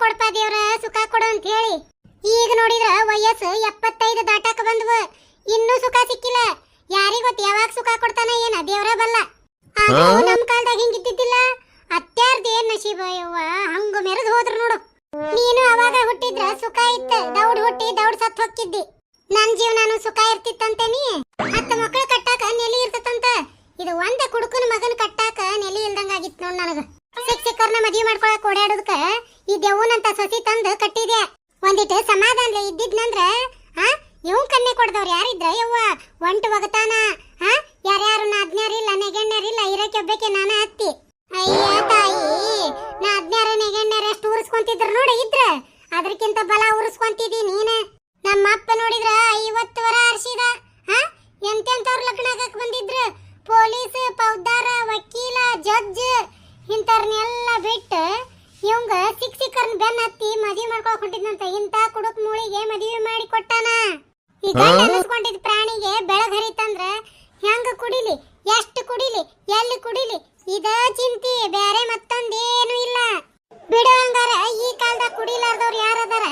ಕೊಡಪ್ಪ ದೇವ್ರ ಸುಖ ಕೊಡು ಅಂತ ಹೇಳಿ ಈಗ ನೋಡಿದ್ರ ವಯಸ್ಸು ಎಪ್ಪತ್ತೈದು ದಾಟಾಕ ಬಂದ್ವ. ಇನ್ನೂ ಸುಖ ಸಿಕ್ಕಿಲ್ಲ. ಯಾರಿಗ್ ಗೊತ್ತ ಯಾವಾಗ ಸುಖ ಕೊಡ್ತಾನ ಏನ ದೇವ್ರ ಬಲ್ಲ. ಆದ್ರೂ ನಮ್ ಕಾಲದಾಗ ಹಿಂಗಿದ್ದಿದ್ದಿಲ್ಲ. ಅತ್ಯಾರ್ದ ಏನ್ ನಶೀಬ ಯವ್ವ ಹಂಗ ಮೆರೆದು ಹೋದ್ರು ನೋಡು. ನೀನು ಅವಾಗ ಹುಟ್ಟಿದ್ರ ಸುಖ ಇತ್ತ. ದೌಡ್ ಹುಟ್ಟಿ ದೌಡ್ ಸತ್ ಹೊಕ್ಕಿದ್ದಿ ನನ್ ಜೀವನಾನು ಸುಖ ಇರ್ತಿತ್ತಂತೇನಿ ಹತ್ತು ಮಕ್ಕಳು ಕಟ್ಟಾಕ ನೆಲಿ ಇರ್ತತಂತ. ಇದು ಒಂದ ಕುಡುಕನ ಮಗನ ಕಟ್ಟಾಕ ನೆಲಿ ಇಲ್ದಂಗ ಆಗಿತ್ ನೋಡ್ ನನಗ. ಸಿಕ್ ಸಿಕ್ಕರ್ನ ಮದ್ವಿ ಮಾಡ್ಕೊಳಕ್ ಓಡಾಡೋದಕ್ಕ ಈ ದೇವನಂತ ಸಸಿ ತಂದು ಕಟ್ಟಿದೆ ಒಂದಿಟ್ಟು ಸಮಾಧಾನ ಇದ್ದಿದ್ನಂದ್ರ ಹಾ ಇವ್ ಕನ್ನೆ ಕೊಡ್ದವ್ರು ಯಾರಿದ್ರ? ಯವ್ವ, ಒಂಟು ಒಗತಾನ ಹಾ ಯಾರ್ಯಾರು ನಾ ಅದ್ನ್ಯಾರಿಲ್ಲ ನೆಗೆಣ್ಣರಿಲ್ಲ ಇರಕ್ಕೆ ಒಬ್ಬಕ್ಕೆ ನಾನ ಹತ್ತಿ. ಅಯ್ಯ ತಾಯಿ, ನಾ ಅದ್ನ್ಯಾರ ನೆಗೆಣ್ಣರ ಎಷ್ಟು ಉರ್ಸ್ಕೊಂತಿದ್ರ ನೋಡಿ ಇದ್ರ. ಅದಕ್ಕಿಂತ ಬಲ ಉರ್ಸ್ಕೊಂತಿದಿ ನೀನ. ನಮ್ಮ ಅಪ್ಪ ನೋಡಿದ್ರ ಐವತ್ತು ವರ ಅರ್ಸಿದ ಹಾ ಎಂತೆಂತವ್ರ ಲಗ್ನ ಬಂದಿದ್ರು? ಪೊಲೀಸ್ ಪೌದಾರ ವಕೀಲ, ಜಡ್ಜ್. ಇಂಥವ್ರನ್ನೆಲ್ಲ ಬಿಟ್ಟು ಇವಂಗ ಸಿಕ್ ಸಿಕ್ಕರ್ನ ಬೆನ್ನ ಹತ್ತಿ ಮದುವೆ ಮಾಡ್ಕೊಳಕ್ ಹೊಂಟಿದ್ನಂತ ಇಂತ ಕುಡುಕ್ ಮೂಳಿಗೆ ಮದುವೆ ಮಾಡಿ ಕೊಟ್ಟಾನ? ಈ ಗಂಡ ಪ್ರಾಣಿಗೆ ಬೆಳಗ್ ಹರಿತಂದ್ರ ಹೆಂಗ ಕುಡಿಲಿ? ಎಷ್ಟು ಕುಡಿಲಿ? ಎಲ್ಲಿ ಕುಡಿಲಿ? ಇದ ಚಿಂತಿ ಬೇರೆ ಮತ್ತೊಂದೇನು ಇಲ್ಲ. ಬಿಡು ಹಂಗಾರ ಈ ಕಾಲದಾಗ ಕುಡಿಲಾರ್ದವ್ರು ಯಾರದಾರ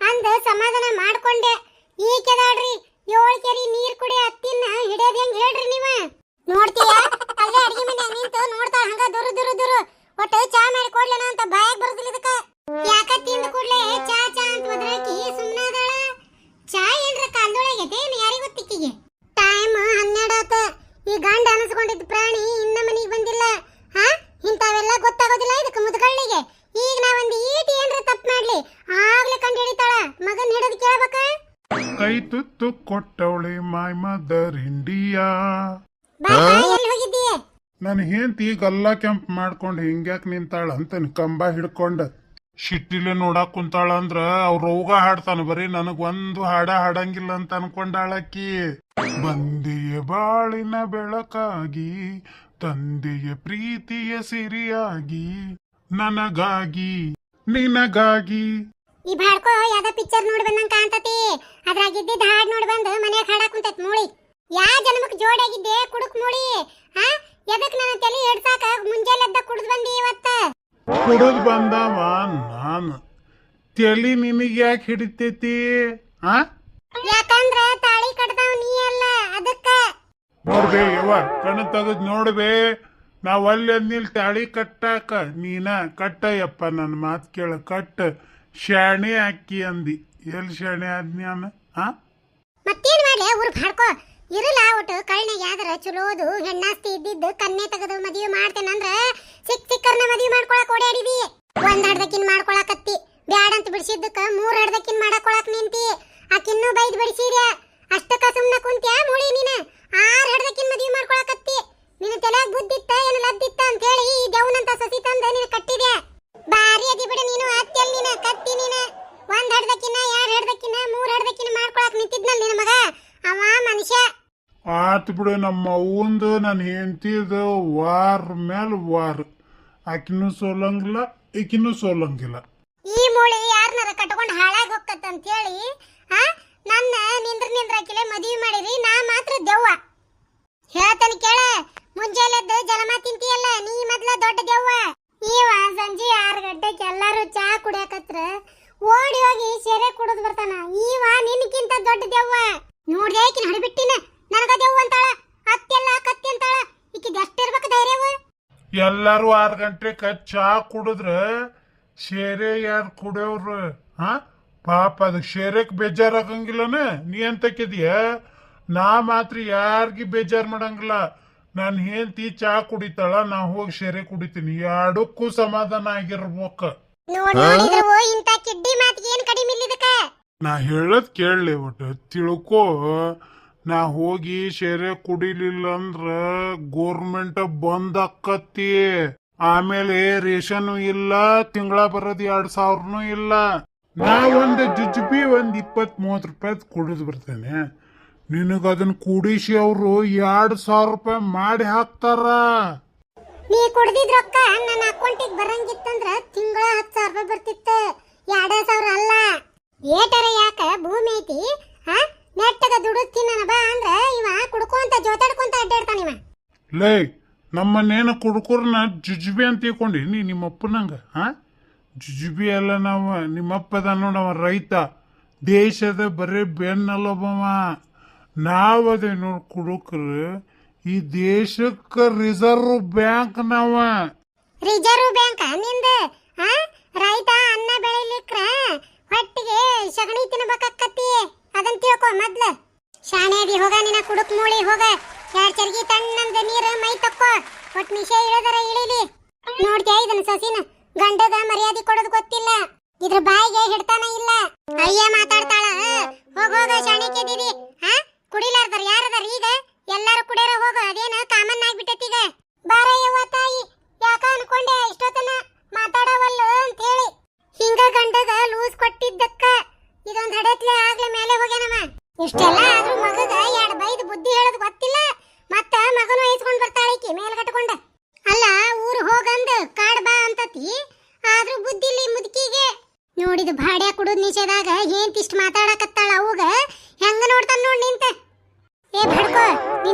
ಅಂದ ಸಮಾಧಾನ ಮಾಡ್ಕೊಂಡೆ ಈ ಕೆದಾಡ್ರಿ ಏಳ್ ಕೆರಿ ನೀರ್ ಕುಡಿ ಹತ್ತಿನ ಹಿಡಿಯೋದ್ ಹೆಂಗ್ ಹೇಳ್ರಿ ನೀವ ನೋಡ್ತೀಯ ಅಲ್ಲೇ ಅಡಿಗೆ ಮನೆ ನಿಂತು ನೋಡ್ತಾಳ ಹಂಗ ದುರು ದುರು ದುರು ಒಟ್ಟು ಚಾ ಮಾಡಿ ಕೊಡ್ಲೇನ ಅಂತ ಬಾಯಾಗ ಬರುದಿಲ್ಲ ಇದಕ್ಕ. ಯಾಕ ತಿಂದ ಕೂಡ್ಲೆ ಚಾ ಚಾ ಅಂತ ಒದ್ರಾಕಿ ಸುಮ್ಮನಾದಾಳ ಚಾ ಏನ್ರ ಕಾಲ್ದೊಳಗೈತೆ ಯಾರಿ ಯಾರಿಗ್ ಗೊತ್ತಿಕ್ಕಿಗೆ ಟೈಮ್ ಹನ್ನೆರಡು ಆತ. ಈ ಗಂಡ ಅನಿಸ್ಕೊಂಡಿದ್ದ ಪ್ರಾಣಿ ಇನ್ನ ಮನೆಗೆ ಬಂದಿಲ್ಲ. ಹಾ? ಇಂಥವೆಲ್ಲ ಗೊತ್ತಾಗೋದಿಲ್ಲ ಇದಕ್ಕೆ ಮುದುಕಳ್ಳಿಗೆ. ಈಗ ನಾವೊಂದು ಈಟಿ ಏನ್ರ ತಪ್ಪು ಮಾಡ್ಲಿ. ಆಗ್ಲೇ ಕಂಡು ಹಿಡಿತಾಳ ಮಗನ್ ಹಿಡಿದು ಕೇಳ್ಬೇಕ? ಕೈ ತುತ್ತು ಕೊಟ್ಟವಳೆ ಮೈ ಮದರ್ ಇಂಡಿಯಾ ಬಾ ಬಾ, ಎಲ್ಲಿ ಹೋಗಿದ್ದೀಯ ನನ್ನ ಹೆಂಡತಿ ಗಲ್ಲ ಕೆಂಪ್ ಮಾಡ್ಕೊಂಡು ಹಿಂಗ್ಯಾಕ್ ನಿಂತಾಳ ಅಂತನ್ ಕಂಬ ಹಿಡ್ಕೊಂಡ. ಶಿಟ್ಟಿಲೆ ನೋಡಾಕ್ ಕುಂತಾಳ ಅಂದ್ರ ಅವ್ರ ರೋಗ ಹಾಡ್ತಾನ ಬರೀ, ನನಗ್ ಒಂದು ಹಾಡ ಹಾಡಂಗಿಲ್ಲ ಅಂತ ಅನ್ಕೊಂಡಾಳಕ್ಕಿ ಬಂದೆಯ ಬಾಳಿನ ಬೆಳಕಾಗಿ, ತಂದೆಯ ಪ್ರೀತಿಯ ಸಿರಿಯಾಗಿ, ನನಗಾಗಿ, ನಿನಗಾಗಿ. ಈ ಬಾಡ್ಕೋ ಯಾವ್ದ ಪಿಕ್ಚರ್ ನೋಡಿ ಬಂದಂಗ ಕಾಣ್ತತಿ. ಅದ್ರಾಗ ಇದ್ದಿದ್ದ ಹಾಡ್ ನೋಡಿ ಬಂದು ಮನ್ಯಾಗ ಹಾಡಕ್ ಕುಂತೈತ್ ಮೂಳಿ. ಯಾ ಜನ್ಮಕ್ ಜೋಡಾಗಿದ್ದೆ ಕುಡುಕ್ ಮೂಳಿ. ಎದಕ್ ನನ್ನ ತಲೆ ಎಡ್ಸಾಕ? ಮುಂಜಾನೆ ಎದ್ದ ಕುಡ್ದು ಬಂದಿ ಇವತ್ತ? ಕುಡಿದ್ ಬಂದವ ನಾನು. ತಲಿ ನಿನಗೆ ಯಾಕೆ ಹಿಡಿತೈತಿ? ಆ? ಯಾಕಂದ್ರ ತಾಳಿ ಕಟ್ತಾವ್ ನೀ ಅಲ್ಲ ಅದಕ್ಕ. ನೋಡ್ಬೇ ಯವ್ವ ಕಣ್ಣು ತೆಗೆದ್ ನೋಡ್ಬೇ. ನಾವ್ ಅಲ್ಲಿ ನಿಲ್ ತಾಳಿ ಕಟ್ಟಾಕ. ನೀನ ಕಟ್ಟಯ್ಯಪ್ಪ ನನ್ನ ಮಾತು ಕೇಳ ಕಟ್ಟ ಶಾಣೆ ಹಾಕಿ ಅಂದಿ. ಎಲ್ಲಿ ಶಾಣೆ ಆದ್ನಿ ಅನ್ನ? ಆ? ಮತ್ತೇನ್ ಮಾಡ್ಲಿ? ಊರ್ ಬಾಡ್ಕೋ ಇರಲ್ಲ ಒಟ್ಟು ಕಳ್ನಾಗ ಯಾವ್ದಾರ ಚಲೋದು, ಹೆಣ್ಣಾಸ್ತಿ ಇದ್ದಿದ್ದು ಕನ್ನೆ ತೆಗೆದು ಮದುವೆ ಮಾಡ್ತೇನಂದ್ರ ಸಿಕ್ ಸಿಕ್ಕರ್ನ ಮದುವೆ ಮಾಡ್ಕೊಳಕ್ ಓಡಾಡಿದಿ. ಒಂದ್ ಹಡ್ದಕ್ಕಿನ್ ಮಾಡ್ಕೊಳಕತ್ತಿ. ಬ್ಯಾಡಂತ ಬಿಡಿಸಿದ್ದಕ್ಕ ಮೂರ್ ಹಡ್ದಕ್ಕಿನ್ ಮಾಡಕೊಳಕ್ ನಿಂತಿ. ಆಕಿನ್ನೂ ಬೈದ್ ಬಿಡಿಸಿರ ಅಷ್ಟ ಕಸುಮ್ನ ಕುಂತ್ಯಾ ಮೂಳಿ ನೀನ? ಆರ್ ಹಡ್ದಕ್ಕಿನ್ ಮದುವೆ ಮಾಡ್ಕೊಳಕತ್ತಿ. ನಿನ್ನ ತಲೆಯಾಗ ಬುದ್ಧಿತ್ತ, ಏನು ಲದ್ದಿತ್ತ ಅಂತ ಹೇಳಿ ಈ ಗೌನಂತ ಸಸಿ ತಂದ ನೀನು ಕಟ್ಟಿದ್ಯಾ? ಬಾರಿ ಅದಿ ಬಿಡು ನೀನ ಕತ್ತಿ ನೀನ ಒಂದ್ ಹಡ್ದಕ್ಕಿನ ಎರಡ್ ಹಡ್ದಕ್ಕಿನ ಮೂರ್ ಹಡ್ದಕ್ಕಿನ ಮಾಡ್ಕೊಳಕ್ ನಿಂತಿದ್ನಲ್ ನಿನ್ನ ಮಗ ಅವ ಮನುಷ್ಯ ಆತ್ ಬಿಡು ನಮ್ಮ ಅವ್ವಂದು ನನ್ನ ಹೆಂಡತಿದು ವಾರ ಮೇಲೆ ವಾರ. ಆಕಿನೂ ಸೋಲಂಗಿಲ್ಲ ಈಕಿನೂ ಸೋಲಂಗಿಲ್ಲ. ಈ ಮೂಳಿ ಯಾರನ್ನಾರ ಕಟ್ಕೊಂಡು ಹಾಳಾಗಿ ಹೋಗತ್ತ ಅಂತ ಹೇಳಿ ನನ್ನ ನಿಂದ್ರ ನಿಂದ್ರಾಕಿಲೆ ಮದುವೆ ಮಾಡಿರಿ, ನಾ ಮಾತ್ರ ದೆವ್ವ. ಹೇಳ್ತಾನೆ ಕೇಳ, ಮುಂಜಾನೆದ್ದು ಜಲಮ ತಿಂತೀಯಲ್ಲ, ನೀ ಮೊದ್ಲ ದೊಡ್ಡ ದೆವ್ವ. ಈವ ಸಂಜೆ ಆರು ಗಂಟೆಗೆ ಎಲ್ಲರೂ ಚಾ ಕುಡಿಯಕತ್ರ, ಓಡಿ ಹೋಗಿ ಸೆರೆ ಕುಡಿದು ಬರ್ತಾನ. ಈವ ನಿನ್ಕಿಂತ ದೊಡ್ಡ ದೆವ್ವ. ನೋಡ್ದೆ ಆಕಿನ ಹಡಿಬಿಟ್ಟಿನ. ನನಗ ದೆವ್ವ ಅಂತಾಳ? ಅತ್ತೆಲ್ಲ ಕತ್ತಿ ಅಂತಾಳ? ಈಕಿದ ಎಷ್ಟಿರ್ಬೇಕು ಧೈರ್ಯವು? ಎಲ್ಲಾರು ಆರು ಗಂಟೆಗೆ ಚಾ ಕುಡಿದ್ರ ಶೇರೆ ಯಾರು ಕುಡಿಯೋರು? ಹಾ ಪಾಪ ಅದಕ್ಕೆ ಶೇರೆಕ್ ಬೇಜಾರಾಗಂಗಿಲ್ಲನ? ನೀ ಅಂತಕ್ಕಿದೀಯ ನಾ ಮಾತ್ರ ಯಾರಿಗೆ ಬೇಜಾರ್ ಮಾಡಂಗಿಲ್ಲ. ನಾನು ಹೆಂಡತಿ ಚಾ ಕುಡಿತಾಳ ನಾ ಹೋಗಿ ಶೇರೆ ಕುಡಿತೀನಿ. ಎರಡಕ್ಕೂ ಸಮಾಧಾನ ಆಗಿರ್ಬೇಕು. ನೋಡ್ ಇಂತ ಕಿಡ್ಡಿ ಮಾತಿಗೆ ಏನ್ ಕಡಿಮೆ ಇಲ್ಲ ನಾ ಹೇಳದ್ ಕೇಳಲಿ ಒಟ್ಟು ತಿಳ್ಕೋ. ನಾ ಹೋಗಿ ಶೇರೆ ಕುಡಿಲಿಲ್ಲ ಅಂದ್ರ ಗೋರ್ಮೆಂಟ್ ಬಂದ್ ಆಕ್ಕತಿ ಆಮೇಲೆ ರೇಷನ್ ಇಲ್ಲ, ತಿಂಗಳ ಬರೋದ್ ಎರಡ್ ಸಾವಿರನು ಇಲ್ಲ. ನಾ ಒಂದ್ ಜುಜ್ಬಿ ಒಂದ್ ಇಪ್ಪತ್ ಮೂವತ್ ರೂಪಾಯಿ ಕುಡಿದ್ ಬರ್ತೇನೆ. ನಿನಗ ಅದನ್ನ ಕುಡಿಸಿ ಅವರು ಎರಡ್ ಸಾವಿರ ರೂಪಾಯಿ ಮಾಡಿ ಹಾಕ್ತಾರ. ನೀ ಕುಡ್ದಿದ್ ರೊಕ್ಕ ನನ್ನ ಅಕೌಂಟಿಗೆ ಬರಂಗಿತ್ತಂದ್ರ ತಿಂಗಳ ಹತ್ತು ಸಾವಿರ ರೂಪಾಯಿ ಬರ್ತಿತ್ತು. ಎರಡ ಸಾವಿರ ಅಲ್ಲ. ಏಟರ ಯಾಕ ಭೂಮಿ ಐತಿ? ಹಾ? ನೆಟ್ಟಗ ದುಡಿಸ್ತೀನಿ ನನ್ನ ಬಾ ಅಂದ್ರ ಇವ ಕುಡ್ಕೊಂತ ಜೋತಾಡ್ಕೊಂತ ಅಡ್ಡಾಡ್ತಾನ ಇವ ಲೇ, ನಮ್ಮನ್ನೇನು ಕುಡ್ಕುರ್ನ ಜುಜುಬಿ ಅಂತ ತಿಳ್ಕೊಂಡಿ ನೀ ನಿಮ್ಮಪ್ಪನಂಗೆ, ಹಾಂ? ಜುಜುಬಿ ಅಲ್ಲ ನಾವು, ನಿಮ್ಮಪ್ಪದ ನೋಡವ ರೈತ. ದೇಶದ ಬರೀ ಬೆನ್ನಲ್ಲೊಬ್ಬವ. ಅದೇ ನೋಡಿ ಕುಡುಕ್ರು. ಈ ದೇಶಕ್ಕೆ ರಿಸರ್ವ್ ಬ್ಯಾಂಕ್ ನಾವ. ರಿಸರ್ವ್ ಬ್ಯಾಂಕ್ನಿಂದ ರೈತ ಅನ್ನ ಬೆಳಿಲಿಕ್ರ ಹೊಟ್ಟಿಗೆ ಸಗಣಿ ತಿನ್ಬೇಕಾಕತ್ತಿ ಅದನ್ ತಿಳ್ಕೊ ಮೊದ್ಲು. ಶಾಣೆದಿ ಹೋಗ, ನಿನ್ನ ಕುಡುಕ್ ಮೂಳಿ ಹೋಗ. ಎರಡ್ ಚರ್ಗಿ ತಣ್ಣಂದ ನೀರು ಮೈ ತಕ್ಕೋ. ಒಟ್ ನಿಶೆ ಇಳದರ ಇಳಿಲಿ. ನೋಡ್ತ್ಯಾ ಇದನ್ನ ಸಸಿನ? ಗಂಡಗ ಮರ್ಯಾದೆ ಕೊಡೋದು ಗೊತ್ತಿಲ್ಲ. ಇದ್ರ ಬಾಯಿಗೆ ಹಿಡ್ತಾನ ಇಲ್ಲ. ಅಯ್ಯ, ಮಾತಾಡ್ತಾಳ. ಹೋಗ ಹೋಗ ಶಾಣಿಕೆ ದೀದಿ ಹಾ? ಕುಡಿಲಾರ್ದಾರ ಯಾರದಾರ ಈಗ? ಎಲ್ಲಾರು ಕುಡಿಯರ ಹೋಗ. ಅದೇನ ಕಾಮನ್ ಆಗ್ಬಿಟ್ಟೈತಿ ಈಗ. ಬಾರ ಯವ್ವ ತಾಯಿ. ಯಾಕ ಅನ್ಕೊಂಡೆ ಇಷ್ಟೊತ್ತನ ಮಾತಾಡವಲ್ಲ ಅಂತ ಹೇಳಿ ಹಿಂಗ ಗಂಡಗ ಲೂಸ್ ಕೊಟ್ಟಿದ್ದಕ್ಕ. ಇದೊಂದ್ ಹಡತ್ಲೆ ಆಗ್ಲೇ ಮೇಲೆ ಹೋಗ್ಯಾನವ. ಇಷ್ಟೆಲ್ಲ ಆದ್ರೂ ಮಗಗ ಎರಡ್ ಬೈದ್ ಬುದ್ಧಿ ಹೇಳೋದು ಗೊತ್ತಿಲ್ಲ ಮತ್ತ ಮಗನು ಐಸ್ಕೊಂಡ್ ಬರ್ತಾಳ ಈಕಿ ಮೇಲ್ ಕಟ್ಕೊಂಡ ಅಲ್ಲ ಊರ್ ಹೋಗಂದ್ ಕಾಡ್ ಬಾ ಅಂತತಿ ಆದ್ರೂ ಬುದ್ಧಿ ಇಲ್ಲಿ ಮುದುಕಿಗೆ ನೋಡಿದ ಭಾಡ್ಯ ಕುಡುದ್ ನಿಷೇಧಾಗ ಏನ್ ಇಷ್ಟ ಮಾತಾಡಕತ್ತಾಳ ಅವಾಗ ಹೆಂಗ ನೋಡ್ತಾನ ನೋಡ್ ನಿಂತ ಏ ಭಡ್ಕೋ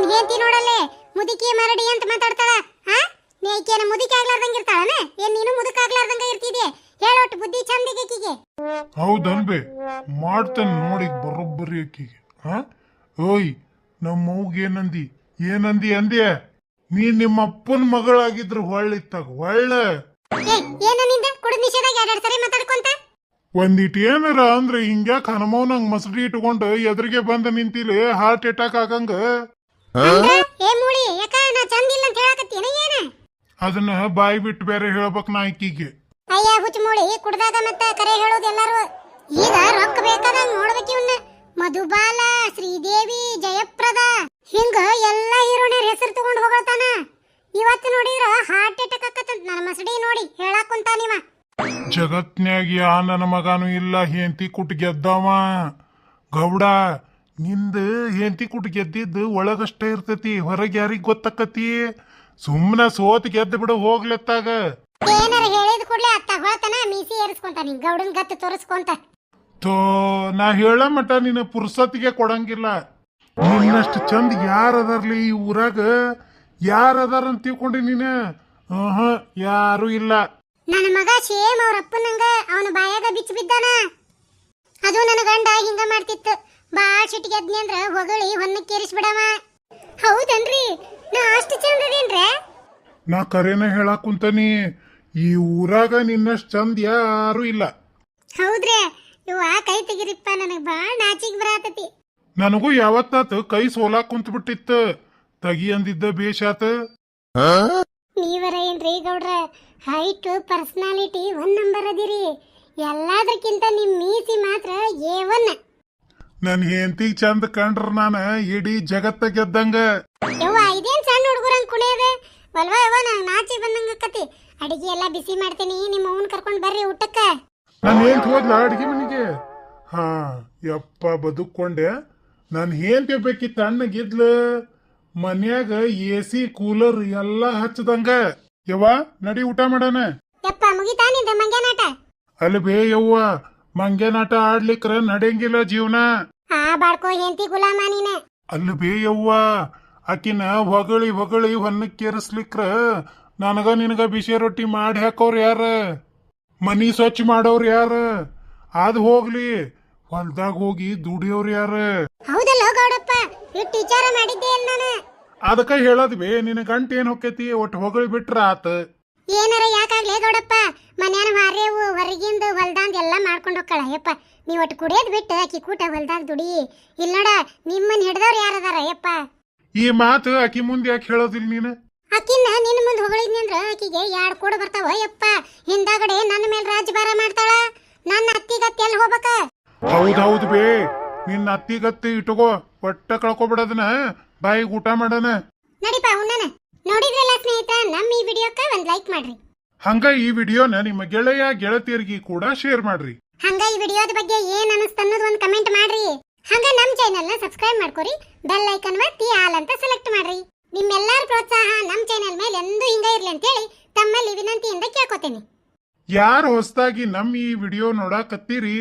ನಿನ್ ಹೇಂತಿ ನೋಡಲ್ಲೇ ಮುದುಕಿ ಮರಡಿ ಅಂತ ಮಾತಾಡ್ತಾಳ ಹಾ ನೀ ಈಕೇನ ಮುದುಕಿ ಆಗ್ಲಾರ್ದಂಗ ಇರ್ತಾಳನ? ಏನ್ ನೀನು ಮುದುಕ ಆಗ್ಲಾರ್ದಂಗ ಇರ್ತಿದ್ಯೆ? ಹೇಳೋಟ್ ಬುದ್ಧಿ ಚಂದಿಗೆ ಈಕಿಗೆ. ಹೌದನ್ಬೆ ಮಾಡ್ತಾನೆ ನೋಡಿ ಬರೋಬ್ಬರಿ ಆಕಿಗೆ ಹಾ ಓಯ್ ನಮ್ಮ ಅವ್ಗೆ ಏನಂದಿ? ಏನಂದಿ ಅಂದ್ಯ? ನೀ ನಿಮ್ಮ ಅಪ್ಪನ ಮಗಳಾಗಿದ್ರು ಹೊಳ್ಳಿತ್ತಾಗ ಒಳ್ಳೆ. ಏ ಏನ ನಿಂದ? ಕುಡಿದ ನಿಷೇಧಾಗ ಎರಡೆರಡು ಸರಿ ಮಾತಾಡ್ಕೊಂತ? ಒಂದಿಟ್ ಏನಾರ ಅಂದ್ರೆ ಹಿಂಗ್ಯಾಕ ಹನುಮವ್ನಂಗ್ ಮಸಡಿ ಇಟ್ಕೊಂಡು ಎದುರಿಗೆ ಬಂದ ನಿಂತಿಲಿ ಹಾರ್ಟ್ ಅಟ್ಯಾಕ್ ಆಗಂಗ. ಏ ಮೂಳಿ ಯಾಕ ನಾ ಚಂದಿಲ್ಲ ಅಂತ ಹೇಳಕತ್ತೀನ ಏನ? ಅದನ್ನ ಬಾಯಿ ಬಿಟ್ಟು ಬೇರೆ ಹೇಳ್ಬೇಕ್ ನಾ ಆಕಿಗೆ ಅಯ್ಯ ಹುಚ್ಚ ಮೂಳಿ ಕುಡ್ದಾಗ ಮತ್ತ ಕರೆ ಹೇಳೋದು ಎಲ್ಲಾರು. ಈಗ ರೊಕ್ಕ ಬೇಕಾದಂಗ ನೋಡ್ಬೇಕು ಇವನ್ನ ಮಧುಬಾಲ ಶ್ರೀದೇವಿ ಜಯಪ್ರದ. ಹಿಂಗ ಎಲ್ಲಾ ಹೀರೋಣ್ಯರ ಹೆಸರು ತಗೊಂಡ್ ಹೋಗತಾನ ಇವತ್ತು ನೋಡಿದ್ರ ಹಾರ್ಟ್ ಅಟ್ಯಾಕ್ ಆಕತ್ತಂತ ನನ್ನ ಮಸಡಿ ನೋಡಿ ಹೇಳಾಕ್ ಕುಂತಾನಿವ ಜಗತ್ನ್ಯಾಗ ಯಾ ನನ್ನ ಮಗನೂ ಇಲ್ಲ ಹೆಂತಿ ಕುಟ್ ಗೆದ್ದವ. ಗೌಡ ನಿಂದ ಹೆಂಡತಿ ಕುಟ್ ಗೆದ್ದಿದ್ದು ಒಳಗಷ್ಟೇ ಇರ್ತೈತಿ ಹೊರಗೆ ಯಾರಿಗೆ ಗೊತ್ತಕ್ಕತಿ ಸುಮ್ಮನೆ ಸೋತ್ ಗೆದ್ದು ಬಿಡು ಹೋಗ್ಲತ್ತಾಗ. ಏನಾರ ಹೇಳಿದ ಕೂಡಲೇ ಅತ್ತ ಹೊಳತನ ಮೀಸಿ ಏರಿಸ್ಕೊಂತಾನಿ ಗೌಡನ್ ಗತ್ತು ತೋರಿಸ್ಕೊಂತ. ತೋ ನಾ ಹೇಳ ಮಟ ನಿನ್ನ ಪುರ್ಸತ್ತಿಗೆ ಕೊಡಂಗಿಲ್ಲ. ನಿನ್ನಷ್ಟು ಚಂದ ಯಾರದಾರ್ಲಿ ಈ ಊರಾಗ? ಯಾರದಾರ ಅಂತ ತಿಳ್ಕೊಂಡಿ ನೀನ? ಹ ಯಾರು ಇಲ್ಲ. ನನ್ನ ಮಗ ಶೇಮ್ ಅವ್ರ ಅಪ್ಪನಂಗ ಅವನ ಬಾಯಾಗ ಬಿಚ್ಚ ಬಿದ್ದಾನ. ಅದು ನನ್ನ ಗಂಡ ಹಿಂಗ ಮಾಡ್ತಿತ್ತು. ಬಾಳ್ ಸಿಟಿಗೆ ಅದ್ನಿ ಅಂದ್ರ ಹೊಗಳಿ ಹೊನ್ನಕ್ಕೆ ಬಿಡವ ಹೌದನ್ರಿ? ನಾ ಅಷ್ಟು ಚಂದದೇನ್ರೆ? ನಾ ಕರೆನ ಹೇಳಾಕ್ ಕುಂತನಿ ಈ ಊರಾಗ ನಿನ್ನಷ್ಟು ಚಂದ ಯಾರು ಇಲ್ಲ. ಹೌದ್ರಿ? ಇವ ಕೈ ತೆಗಿರಿಪ್ಪ ನನಗೆ ಬಾಳ್ ನಾಚಿಗೆ ಬರಾತತಿ. ನನಗೂ ಯಾವತ್ತಾತ ಕೈ ಸೋಲಾಕ್ ಕುಂತ ಬಿಟ್ಟಿತ್ತು ತಗಿ ಅಂದಿದ್ದ ಬೇಷಾತ. ನೀವರ ಏನ್ರಿ ಗೌಡ್ರ? ಹೈಟ್ ಪರ್ಸನಾಲಿಟಿ ಒಂದ್ ನಂಬರ್ ಅದಿರಿ. ಎಲ್ಲಾದ್ರಕ್ಕಿಂತ ನಿಮ್ ಮೀಸಿ ಮಾತ್ರ ಏ ಒನ್. ನನ್ ಹೆಂಡತಿಗ್ ಚಂದ ಕಂಡ್ರ ನಾನ ಇಡೀ ಜಗತ್ತ ಗೆದ್ದಂಗ ಯವ್ವ ಇದೇನ್ ಸಣ್ಣ ಹುಡುಗರಂಗ್ ಕುಣಿಯದ? ಬಲ್ವಾ ಯವ್ವ ನಂಗ್ ನಾಚಿ ಬಂದಂಗ ಕತಿ ಅಡಿಗೆ ಎಲ್ಲ ಬಿಸಿ ಮಾಡ್ತೀನಿ ನಿಮ್ಮ ಕರ್ಕೊಂಡು ಕರ್ಕೊಂಡ್ ಬರ್ರಿ ಊಟಕ್ಕ. ನಾನು ಏನ್ ಹೋದ್ಲ ಅಡ್ಗೆ ಮನೆಗೆ? ಹಾ ಯಪ್ಪ ಬದುಕೊಂಡೆ ನಾನು ಏನ್ ಬೇಕಿತ್ತು ತಣ್ಣಗಿದ್ಲ ಮನ್ಯಾಗ ಎ ಸಿ ಕೂಲರ್ ಎಲ್ಲ ಹಚ್ಚದಂಗ. ಯವ್ವ ನಡಿ ಊಟ ಮಾಡೋಣ. ಯಪ್ಪ ಮುಗಿತಾ ನಿಂದ ಮಂಗ್ಯನಾಟ ಅಲ್ಲಿ ಬೇ ಯವ್ವ ಮಂಗ್ಯನಾಟ ಆಡ್ಲಿಕ್ರ ನಡೆಯಂಗಿಲ್ಲ ಜೀವನ. ಆ ಬಾಡ್ಕೋ ಹೆಂತಿ ಗುಲಾಮ ನೀನ. ಅಲ್ಲಿ ಬೇಯವ್ವ ಆಕಿನ ಹೊಗಳಿ ಹೊಗಳಿ ಹೊನ್ನಕ್ಕೇರಿಸ್ಲಿಕ್ರ ನನಗ ನಿನಗ ಬಿಸಿ ರೊಟ್ಟಿ ಮಾಡಿ ಹಾಕೋರ್ ಯಾರ? ಮನಿ ಸ್ವಚ್ಛ ಮಾಡೋರ್ ಯಾರ? ಅದ್ ಹೋಗ್ಲಿ ಹೊಲ್ದಾಗ ಹೋಗಿ ದುಡಿಯೋರ್ ಯಾರ? ಹೌದಲ್ಲ ಗೌಡಪ್ಪ ಇಟ್ಟು ವಿಚಾರ ಮಾಡಿದ್ದೆ ನಾನು. ಅದಕ್ಕ ಹೇಳದ್ವಿ ನಿನ್ನ ಗಂಟ ಏನ್ ಹೊಕ್ಕೈತಿ? ಒಟ್ಟು ಹೊಗಳಿ ಬಿಟ್ರ ಆತ. ಏನಾರ ಯಾಕಾಗ್ಲೇ ಗೌಡಪ್ಪ? ಮನ್ಯಾನ ಮಾರೇವು ಹೊರಗಿಂದ ಹೊಲ್ದಾಂದ ಎಲ್ಲ ಮಾಡ್ಕೊಂಡು ಹೋಗ್ಕಳ. ಯಪ್ಪ ನೀವ್ ಒಟ್ಟು ಕುಡಿಯೋದ್ ಬಿಟ್ಟು ಆಕಿ ಕೂಟ ಹೊಲ್ದಾಗ ದುಡಿ. ಇಲ್ಲ ನೋಡ ನಿಮ್ಮನ್ ಹಿಡ್ದವ್ರು ಯಾರದಾರ ಯಪ್ಪ? ಈ ಮಾತು ಆಕಿ ಮುಂದೆ ಯಾಕೆ ಹೇಳೋದಿಲ್ಲ ನೀನು? ಆಕಿನ್ನ ನಿನ್ನ ಮುಂದೆ ಹೊಗಳಿದ್ನಿ ಅಂದ್ರ ಆಕಿಗೆ ಯಾಡ್ ಕೂಡ ಬರ್ತಾವ ಯಪ್ಪ? ಹಿಂದಾಗಡೆ ನನ್ನ ಮೇಲೆ ರಾಜಭಾರ ಮಾಡ್ತಾಳ? ನನ್ನ ಅತ್ತಿಗತ್ತಿ ಎಲ್ಲಿ ಹೋಗ್ಬೇಕ? ಹೌದೌದು ಬೇ. ನಿನ್ನ ಅತ್ತಿಗತ್ತಿ ಇಟ್ಕೋ ಒಟ್ಟ ಕಳ್ಕೊಬಿಡದನ ಬಾಯಿಗೆ ಊಟ ಮಾಡೋಣ. ನಡಿಪ ಉಣ್ಣನ ನೋಡಿದ್ರಲ್ಲ ಸ್ನೇಹಿತ ನಮ್ಮ ಈ ವಿಡಿಯೋಕ್ಕ ಒಂದ್ ಲೈಕ್ ಮಾಡ್ರಿ. ಹಂಗ ಈ ವಿಡಿಯೋನ ನಿಮ್ಮ ಗೆಳೆಯ ಗೆಳತಿಯರಿಗೆ ಕೂಡ ಶೇರ್ ಮಾಡ್ರಿ. ಹಂಗ ಈ ವಿಡಿಯೋದ ಬಗ್ಗೆ ಏನ್ ಅನಿಸ್ತ ಅನ್ನೋದು ಒಂದ್ ಕಮೆಂಟ್ ಮಾಡ್ರಿ. ಹಂಗ ನಮ್ಮ ಚಾನೆಲ್ನ ಸಬ್ಸ್ಕ್ರೈಬ್ ಮಾಡ್ಕೊರಿ ಬೆಲ್ ಐಕನ್ ಒತ್ತಿ ಆಲ್ ಅಂತ ಸೆಲೆಕ್ಟ್ ಮಾಡ್ರಿ. ನಿಮ್ಮೆಲ್ಲರ ಪ್ರೋತ್ಸಾಹ ನಮ್ಮ ಚಾನೆಲ್ ಮೇಲೆ ಎಂದು ಹಿಂಗ ಇರ್ಲಿ ಅಂತೇಳಿ ತಮ್ಮಲ್ಲಿ ವಿನಂತಿಯಿಂದ ಕೇಳ್ಕೊತೀನಿ. ಯಾರು ಹೊಸದಾಗಿ ನಮ್ಮ ಈ ವಿಡಿಯೋ ನೋಡಕತ್ತೀರಿ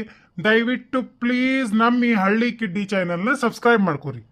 ದಯವಿಟ್ಟು ಪ್ಲೀಸ್ ನಮ್ಮ ಈ ಹಳ್ಳಿ ಕಿಡ್ಡಿ ಚಾನೆಲ್ನ ಸಬ್ಸ್ಕ್ರೈಬ್ ಮಾಡ್ಕೊರಿ.